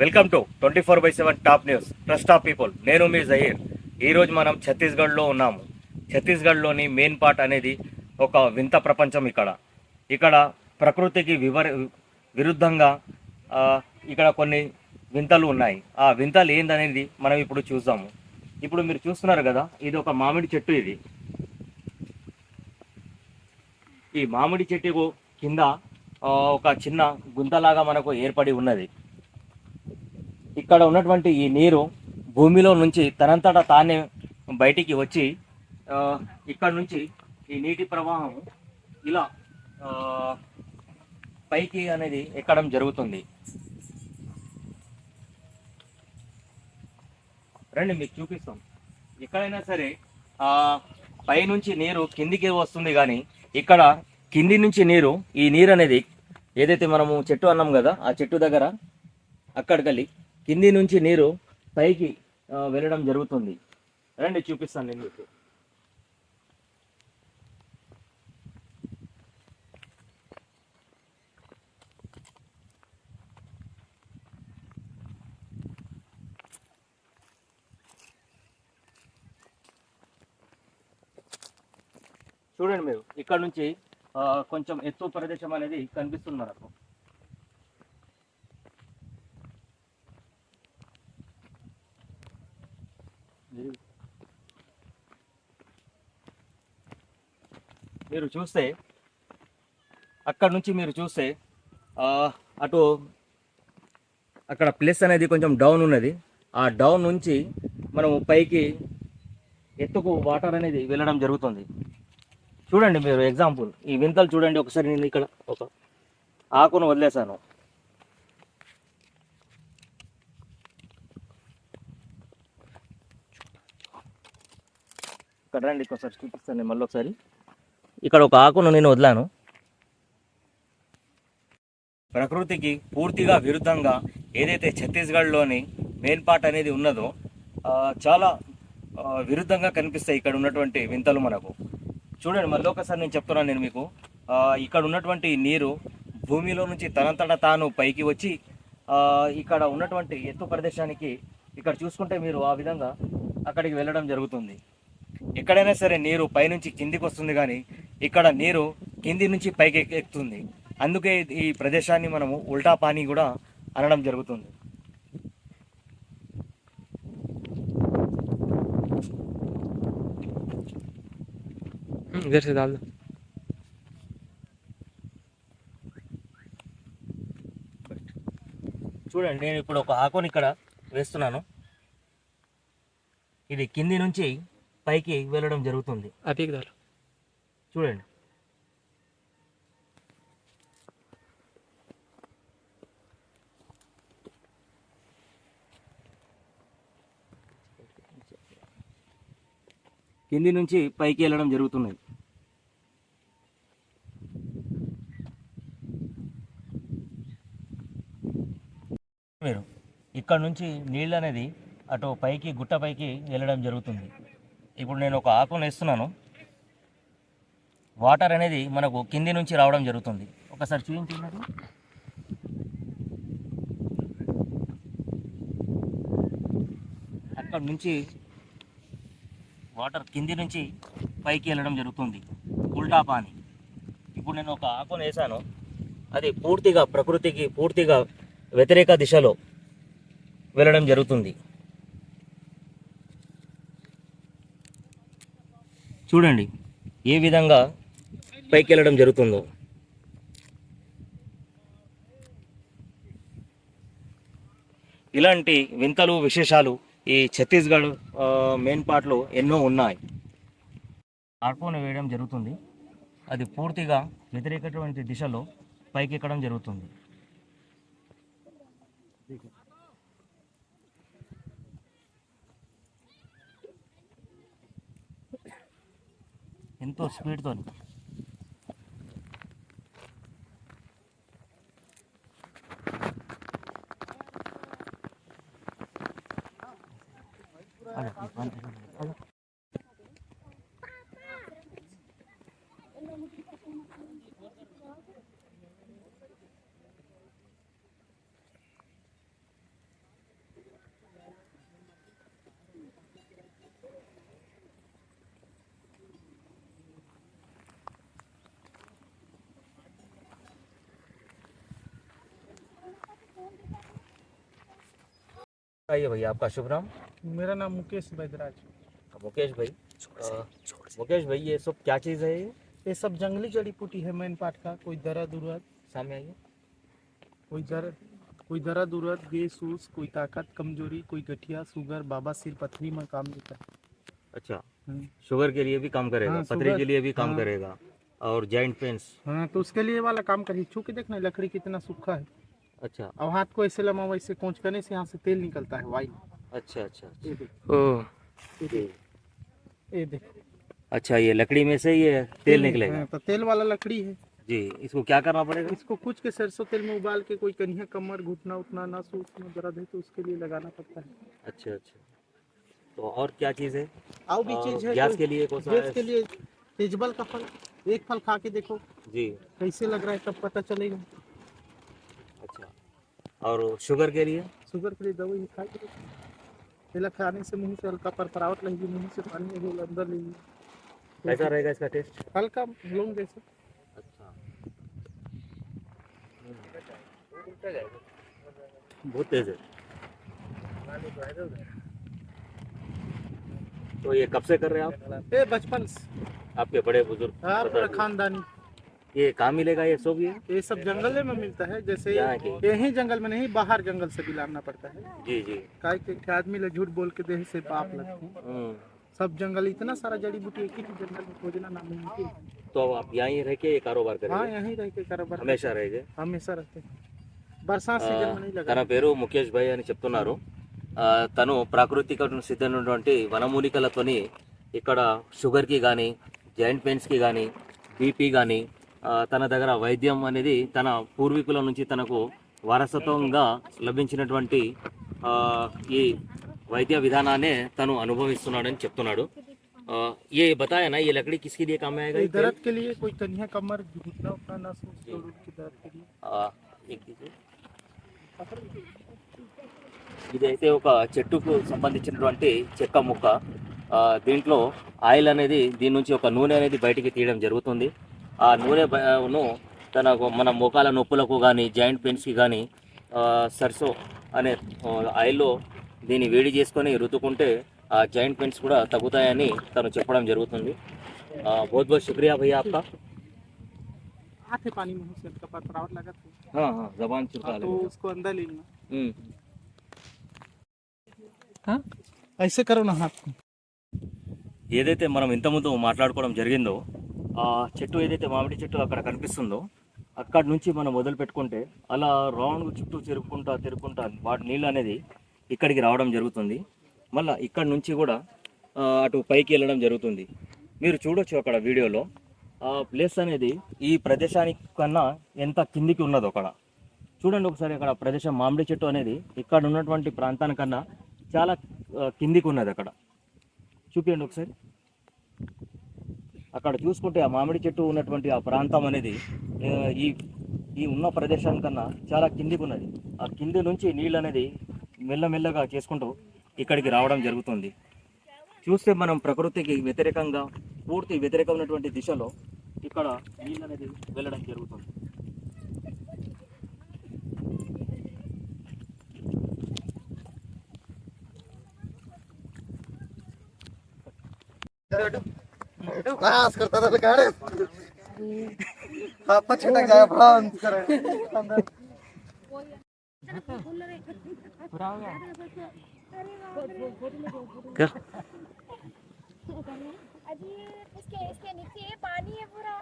Welcome to twenty four by seven top news. Trust of people. నేను మీ జహీర్. ఈరోజు మనం ఛత్తీస్గఢ్లో ఉన్నాము. ఛత్తీస్గఢ్లోని మెయిన్ పార్ట్ అనేది ఒక వింత ప్రపంచం ఇక్కడ. ఇక్కడ ప్రకృతికి వివర విరుద్ధంగా ఇక్కడ కొన్ని వింతలు ఉన్నాయి. ఆ వింతలు ఏందనేది మనం ఇప్పుడు చూసాము ఇప్పుడు మీరు చూస్తున్నారు కదా ఇది ఒక మామిడి చెట్టు ఇది. ఈ మామిడి చెట్టు కింద ఒక చిన్న గుంతలాగా మనకు ఏర్పడి ఉన్నది. ఇక్కడ ఉన్నటువంటి ఈ నీరు భూమిలో నుంచి తనంతట తానే బయటికి వచ్చి ఇక్కడ నుంచి ఈ నీటి ప్రవాహం ఇలా పైకి అనేది ఎక్కడం జరుగుతుంది. రండి మీకు చూపిస్తాం. ఎక్కడైనా సరే పైనుంచి పై నుంచి నీరు కిందికి వస్తుంది కానీ ఇక్కడ కింది నుంచి నీరు ఈ నీరు అనేది ఏదైతే మనము చెట్టు అన్నాం కదా ఆ చెట్టు దగ్గర అక్కడికెళ్ళి కింది నుంచి నీరు పైకి వెళ్ళడం జరుగుతుంది. రండి చూపిస్తాను నేను మీకు. చూడండి మీరు ఇక్కడ నుంచి కొంచెం ఎత్తు ప్రదేశం అనేది కనిపిస్తుంది మనకు. మీరు చూస్తే అక్కడ నుంచి మీరు చూస్తే అటు అక్కడ ప్లేస్ అనేది కొంచెం డౌన్ ఉన్నది. ఆ డౌన్ నుంచి మనం పైకి ఎత్తుకు వాటర్ అనేది వెళ్ళడం జరుగుతుంది. చూడండి మీరు ఎగ్జాంపుల్ ఈ వింతలు చూడండి ఒకసారి నేను ఇక్కడ ఒక ఆకును వదిలేశాను. ఇక్కడ రండి ఒకసారి చూపిస్తాను నేను మళ్ళీ ఒకసారి. ఇక్కడ ఒక ఆకును నేను వదిలాను. ప్రకృతికి పూర్తిగా విరుద్ధంగా ఏదైతే ఛత్తీస్గఢ్లోని మెయిన్ పార్ట్ అనేది ఉన్నదో చాలా విరుద్ధంగా కనిపిస్తాయి ఇక్కడ ఉన్నటువంటి వింతలు మనకు. చూడండి మళ్ళీ ఒకసారి నేను చెప్తున్నాను నేను మీకు. ఇక్కడ ఉన్నటువంటి నీరు భూమిలో నుంచి తనంతట తాను పైకి వచ్చి ఆ, ఇక్కడ ఉన్నటువంటి ఎత్తు ప్రదేశానికి ఇక్కడ చూసుకుంటే మీరు ఆ విధంగా అక్కడికి వెళ్ళడం జరుగుతుంది. ఎక్కడైనా సరే నీరు పైనుంచి కిందికి వస్తుంది కానీ ఇక్కడ నీరు కింది నుంచి పైకి ఎక్- ఎక్కుతుంది అందుకే ఈ ప్రదేశాన్ని మనము ఉల్టా పానీ కూడా అనడం జరుగుతుంది इधर से डाल दो చూడండి నేను ఇప్పుడు ఒక ఆకుని ఇక్కడ వేస్తున్నాను ఇది కింది నుంచి పైకి వెళ్ళడం జరుగుతుంది. చూడండి. కింది నుంచి పైకి వెళ్ళడం జరుగుతున్నది. మీరు ఇక్కడ నుంచి నీళ్ళు అనేది అటు పైకి గుట్ట పైకి వెళ్ళడం జరుగుతుంది. ఇప్పుడు నేను ఒక ఆకును వేస్తున్నాను. వాటర్ అనేది మనకు కింది నుంచి రావడం జరుగుతుంది. ఒకసారి చూపించినట్టు అక్కడ నుంచి వాటర్ కింది నుంచి పైకి వెళ్ళడం జరుగుతుంది. ఉల్టా పాని ఇప్పుడు నేను ఒక ఆకును వేసాను అది పూర్తిగా ప్రకృతికి పూర్తిగా వ్యతిరేక దిశలో వెళ్ళడం జరుగుతుంది. చూడండి. ఏ విధంగా పైకి వెళ్ళడం జరుగుతుందో. ఇలాంటి వింతలు విశేషాలు ఈ ఛత్తీస్గఢ్ మెయిన్ పార్ట్లో ఎన్నో ఉన్నాయి. ఆర్పోను వేయడం జరుగుతుంది. అది పూర్తిగా వ్యతిరేకటువంటి దిశలో పైకి ఎక్కడం జరుగుతుంది. ఎంతో స్పీడ్తో అలా आइए भैया आपका शुभ नाम? मेरा नाम मुकेश बैदराज। मुकेश भाई अ, मुकेश भाई ये सब क्या चीज़ है ये? ये सब जंगली जड़ी बूटी है मेन पार्ट का कोई दर्द उरद सामने आइए। कोई दर्द कोई दर्द उरद गैस उस कोई ताकत कमज़ोरी कोई गठिया शुगर बाबा सिर पथरी में काम देता है। अच्छा हम्म। शुगर के लिए भी काम करेगा हाँ, पथरी के लिए भी काम हाँ। करेगा और जॉइंट पेन्स। हाँ तो उसके लिए वाला काम करिए छू के देखना लकड़ी कितना सूखा है। अच्छा। अब हाथ को ऐसे लमा वैसे कोच करने से यहाँ से तेल निकलता है वाई अच्छा अच्छा ये देख। ओ। ये देख। अच्छा ये लकड़ी में से ये तेल निकलेगा? हाँ, तो तेल वाला लकड़ी है। जी इसको क्या करना पड़ेगा? इसको कुछ के सरसों तेल में उबाल के कोई कन्या कमर घुटना उठना नस उसमें दर्द है तो उसके लिए लगाना पड़ता है। अच्छा अच्छा। तो और क्या चीज़ है? और भी चीज़ है गैस के लिए कौन सा गैस के लिए तेजबल का फल। एक फल खा के देखो। जी। कैसे लग रहा है तब पता चलेगा। अच्छा और शुगर के लिए? शुगर के लिए दवाई खा के पहले खाने से मुँह से हल्का परपरावट लगेगी मुँह से पानी अभी अंदर ले कैसा रहेगा इसका टेस्ट? हल्का लोन जैसे। अच्छा। बहुत तेज है। तो ये कब से कर रहे हैं आप? ए बचपन से। आपके बड़े बुज़ुर्ग हाँ पूरा खानदानी। ये कहाँ मिलेगा ये सब ये ये सब जंगल में मिलता है जैसे यहाँ के? यही जंगल में नहीं बाहर जंगल से भी लाना पड़ता है जी जी काय के एक आदमी ले झूठ बोल के देह से पाप लगते हैं हम्म, सब जंगल इतना सारा जड़ी बूटी एक ही जंगल में खोजना नाम मुमकिन है। तो अब आप यहाँ रह के ये कारोबार हाँ करेंगे यहीं रह के कारोबार हमेशा रहेंगे हमेशा रहते हैं बरसात सीजन में नहीं తన लगा పేరు ముఖేష్ భాయ్ అని చెప్తున్నారు ఆ, తను ప్రాకృతిక సిద్ధమైనటువంటి వనమూలికలతోని ఇక్కడ షుగర్కి కానీ జాయింట్ పెయిన్స్కి కానీ బీపీ కానీ తన దగ్గర వైద్యం అనేది తన పూర్వీకుల నుంచి తనకు వారసత్వంగా లభించినటువంటి ఆ, ఈ వైద్య విధానాన్ని తను అనుభవిస్తున్నాడని చెప్తున్నాడు ఆ, ये बताया ना ये लकड़ी किसके लिए काम में आएगा ये ये तेल? दर्द के लिए कोई कन्या कमर घुटना उठना नस उस जोड़ के दर्द के लिए ఆ, एक दीजिए. ఇదైతే ఒక చెట్టుకు సంబంధించినటువంటి చెక్క ముక్క ఆ, దీంట్లో ఆయిల్ అనేది దీని నుంచి ఒక నూనె అనేది బయటికి తీయడం జరుగుతుంది ఆ నూనె బ- ను తన మన మోకాల నొప్పులకు కానీ జాయింట్ పెయిన్స్కి కానీ సర్సో అనే ఆ, ఆయిల్లో దీన్ని వేడి చేసుకొని రుద్దుకుంటే ఆ జాయింట్ పెయిన్స్ కూడా తగ్గుతాయని తను చెప్పడం జరుగుతుంది ఆ, बहुत बहुत शुक्रिया भैया आपका आते पानी में से हल्का परपरावट लगा था हाँ हाँ जबान हाँ, तो उसको अंदर ले लेना हम्म हाँ ऐसे करो ना हाथ को ఏదైతే మనం ఇంతకుముందు మాట్లాడుకోవడం జరిగిందో ఆ చెట్టు ఏదైతే మామిడి చెట్టు అక్కడ కనిపిస్తుందో అక్కడ నుంచి మనం మొదలు పెట్టుకుంటే అలా రౌండ్ చుట్టూ తిరుక్కుంటా తిరుక్కుంటా వాటి నీళ్ళు అనేది ఇక్కడికి రావడం జరుగుతుంది. మళ్ళీ ఇక్కడ నుంచి కూడా అటు పైకి వెళ్ళడం జరుగుతుంది. మీరు చూడొచ్చు అక్కడ వీడియోలో ఆ ప్లేస్ అనేది ఈ ప్రదేశానికి కన్నా ఎంత కిందికి ఉన్నదో అక్కడ. చూడండి ఒకసారి అక్కడ ప్రదేశం మామిడి చెట్టు అనేది ఇక్కడ ఉన్నటువంటి ప్రాంతానికన్నా చాలా కిందికి ఉన్నది అక్కడ. చూపించండి ఒకసారి. అక్కడ చూసుకుంటే ఆ మామిడి చెట్టు ఉన్నటువంటి ఆ ప్రాంతం అనేది ఈ ఈ ఉన్న ప్రదేశం కన్నా చాలా కిందికి ఉన్నది. ఆ కింది నుంచి నీళ్ళు అనేది మెల్లమెల్లగా చేసుకుంటూ ఇక్కడికి రావడం జరుగుతుంది. చూస్తే మనం ప్రకృతికి వ్యతిరేకంగా పూర్తి వ్యతిరేకమైనటువంటి దిశలో ఇక్కడ నీళ్ళు అనేది వెళ్ళడం జరుగుతుంది. नाश करता था गाड़े आप पर छिटक जाएगा भान अंदर कर अजी इसके इसके नीचे पानी है पूरा